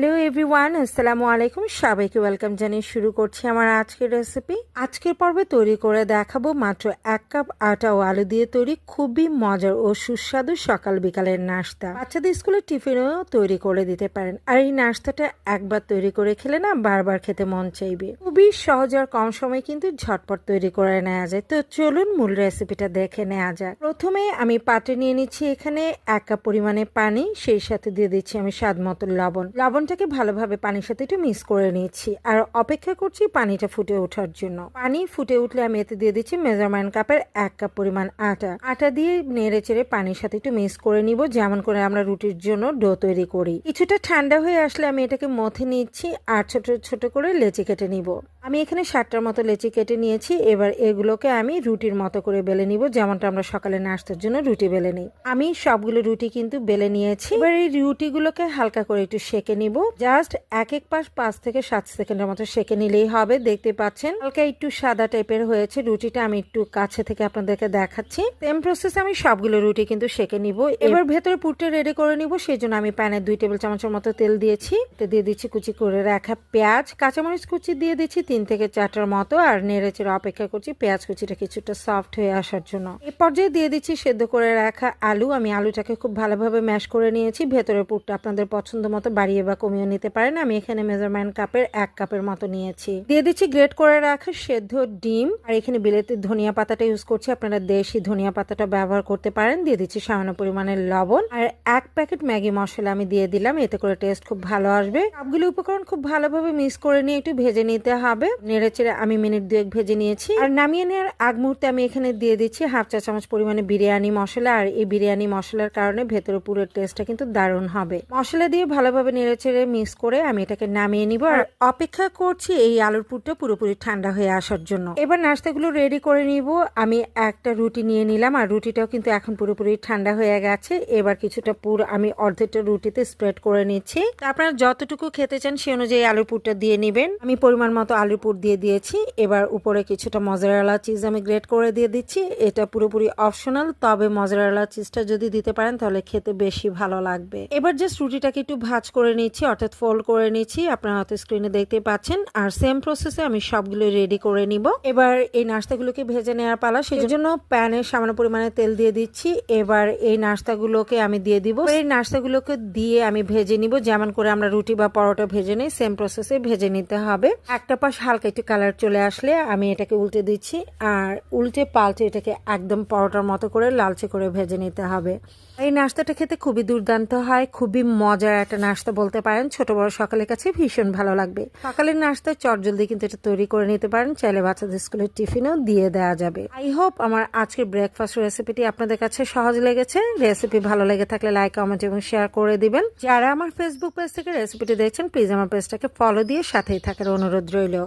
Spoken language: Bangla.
হ্যালো এভরিওয়ান আসসালামু আলাইকুম সবাইকে ওয়েলকাম জানিয়ে শুরু করছি আমার আজকের রেসিপি আজকের পর্বে তৈরি করে দেখাবো মাত্র এক কাপ আটা ও আলু দিয়ে তৈরি খুবই মজার ও সুস্বাদু সকাল বিকালের নাস্তা। বাচ্চাদের স্কুলের টিফিনেও তৈরি করে দিতে পারেন। আর এই নাস্তাটা একবার তৈরি করে খেলে না বারবার খেতে মন চাইবে। খুবই সহজ আর কম সময় কিন্তু ঝটপট তৈরি করে নেওয়া যায়। তো চলুন মূল রেসিপিটা দেখে নেওয়া যাক। প্রথমে আমি পাত্রে নিয়ে নিচ্ছি এখানে। এক কাপ পরিমাণে পানি, সেই সাথে দিয়ে দিচ্ছি আমি স্বাদ মতো লবণ। লবণ লবণটাকে ভালোভাবে পানির সাথে একটু মিক্স করে নিচ্ছি আর অপেক্ষা করছি পানিটা ফুটে ওঠার জন্য। পানি ফুটে উঠলে আমি এতে দিয়ে দিচ্ছি মেজারমেন্ট কাপের এক কাপ পরিমাণ আটা। আটা দিয়ে নেড়ে চেড়ে পানির সাথে একটু মিক্স করে নিব, যেমন করে আমরা রুটির জন্য ডো তৈরি করি। কিছুটা ঠান্ডা হয়ে আসলে আমি এটাকে মথে নিচ্ছি আর ছোট ছোট করে লেচি কেটে নিব। আমি এখানে ষাটটার মতো লেচি কেটে নিয়েছি। এবার এগুলোকে আমি রুটির মতো করে বেলে নিব, যেমনটা আমরা সকালে নাস্তার জন্য রুটি বেলে নিই। আমি সবগুলো রুটি কিন্তু বেলে নিয়েছি। এবার এই রুটিগুলোকে হালকা করে একটু সেকে নিব। জাস্ট এক এক পাশ পাঁচ থেকে সাত সেকেন্ডের মতো সেকে নিলেই হবে, দেখতে পাচ্ছেন? হালকা একটু সাদা টাইপের হয়েছে রুটিটা, আমি একটু কাছে থেকে আপনাদেরকে দেখাচ্ছি। সেম প্রসেস আমি সবগুলো রুটি কিন্তু সেকে নিব। এবার ভেতরে পুরটা রেডি করে নিব সেই জন্য আমি প্যানে দুই টেবিল চামচের মতো তেল দিয়েছি। দিয়ে দিচ্ছি কুচি করে রাখা পেঁয়াজ, কাঁচামরিচ কুচি দিয়ে দিচ্ছি তিন থেকে চারটার মতো আর নেড়ে চেড়ে অপেক্ষা করছি। পেঁয়াজ কুচিটা কিছুটা সফট হয়ে আসার জন্য। এই পর্যায়ে দিয়ে দিচ্ছি সেদ্ধ করে রাখা আলু। আমি আলুটাকে খুব ভালোভাবে ম্যাশ করে নিয়েছি। ভেতরের পুরটা আপনাদের পছন্দ মতো বাড়িয়ে বা কমিয়ে নিতে পারেন। আমি এখানে মেজারমেন্ট কাপের এক কাপের মতো নিয়েছি। দিয়ে দিচ্ছি গ্রেট করে রাখা সেদ্ধ ডিম। আর এখানে বিলেতি ধনিয়া পাতাটা ইউজ করছি। আপনারা দেশি ধনিয়া পাতাটা ব্যবহার করতে পারেন। দিয়ে দিচ্ছি সামান্য পরিমাণের লবণ। আর এক প্যাকেট ম্যাগি মশলা আমি দিয়ে দিলাম। এতে করে টেস্ট খুব ভালো আসবে। সবগুলো উপকরণ খুব ভালোভাবে মিক্স করে নিয়ে একটু ভেজে নিতে হবে। নেড়ে চেড়ে আমি মিনিট দুয়েক ভেজে নিয়েছি। আর নামিয়ে নেওয়ার আগ মুহূর্তে আমি এখানে দিয়ে দিচ্ছি হাফ চা চামচ পরিমাণে বিরিয়ানি মশলা। আর এই বিরিয়ানি মশলার কারণে ভেতরে পুরো টেস্টটা কিন্তু দারুণ হবে। মশলা দিয়ে ভালোভাবে নেড়ে চেড়ে মিক্স করে আমি এটাকে নামিয়ে নিব। আর অপেক্ষা করছি এই আলুর পুরটা পুরোপুরি ঠান্ডা হয়ে আসার জন্য। এবার নাস্তাগুলো রেডি করে নিব। আমি একটা রুটি নিয়ে নিলাম। আর রুটিটাও কিন্তু এখন পুরোপুরি ঠান্ডা হয়ে গেছে। এবার কিছুটা পুর আমি অর্ধেকটা রুটিতে স্প্রেড করে নিচ্ছি। আপনারা যতটুকু খেতে চান সে অনুযায়ী আলুর পুরটা দিয়ে নেবেন। আমি পরিমাণ মতো আলুর পুর দিয়ে দিয়েছি। এবার উপরে কিছুটা মজারালা চিজ আমি গ্রেট করে দিয়ে দিচ্ছি। এটা পুরোপুরি অপশনাল তবে মজারালা চিজটা যদি দিতে পারেন, তাহলে খেতে বেশি ভালো লাগবে। এবার জাস্ট রুটিটাকে একটু ভাজ করে নিচ্ছি, অর্থাৎ ফোল্ড করে নিচ্ছি। আপনারা হয়তো স্ক্রিনে দেখতে পাচ্ছেন। আর সেম প্রসেসে আমি সবগুলো রেডি করে নিব। এবার এই নাস্তাগুলোকে ভেজে নেওয়ার পালা সেই জন্য প্যানে সামান্য পরিমাণে তেল দিয়ে দিচ্ছি। এবার এই নাস্তাগুলোকে আমি দিয়ে দিব। এই নাস্তাগুলোকে দিয়ে আমি ভেজে নিব। যেমন করে আমরা রুটি বা পরোটা ভেজে নিই সেম প্রসেসে ভেজে নিতে হবে। একটা হালকা একটু কালার চলে আসলে আমি এটাকে উল্টে দিচ্ছি। আর উল্টে পাল্টে এটাকে একদম পরোটার মতো করে লালচে করে ভেজে নিতে হবে। এই নাস্তাটা খেতে খুবই দুর্দান্ত হয়, খুবই মজার একটা নাস্তা বলতে পারেন। ছোট বড় সকালের কাছে ভীষণ ভালো লাগবে। সকালের নাস্তায় চটজলদি কিন্তু এটা তৈরি করে নিতে পারেন। চাইলে বাচ্চাদের স্কুলের টিফিনও দিয়ে দেওয়া যাবে। আই হোপ আমার আজকের ব্রেকফাস্ট রেসিপিটি আপনাদের কাছে সহজ লেগেছে। রেসিপি ভালো লেগে থাকলে লাইক কমেন্ট এবং শেয়ার করে দিবেন। যারা আমার ফেসবুক পেজ থেকে রেসিপিটি দেখছেন প্লিজ আমার পেজটাকে ফলো দিয়ে সাথেই থাকার অনুরোধ রইল।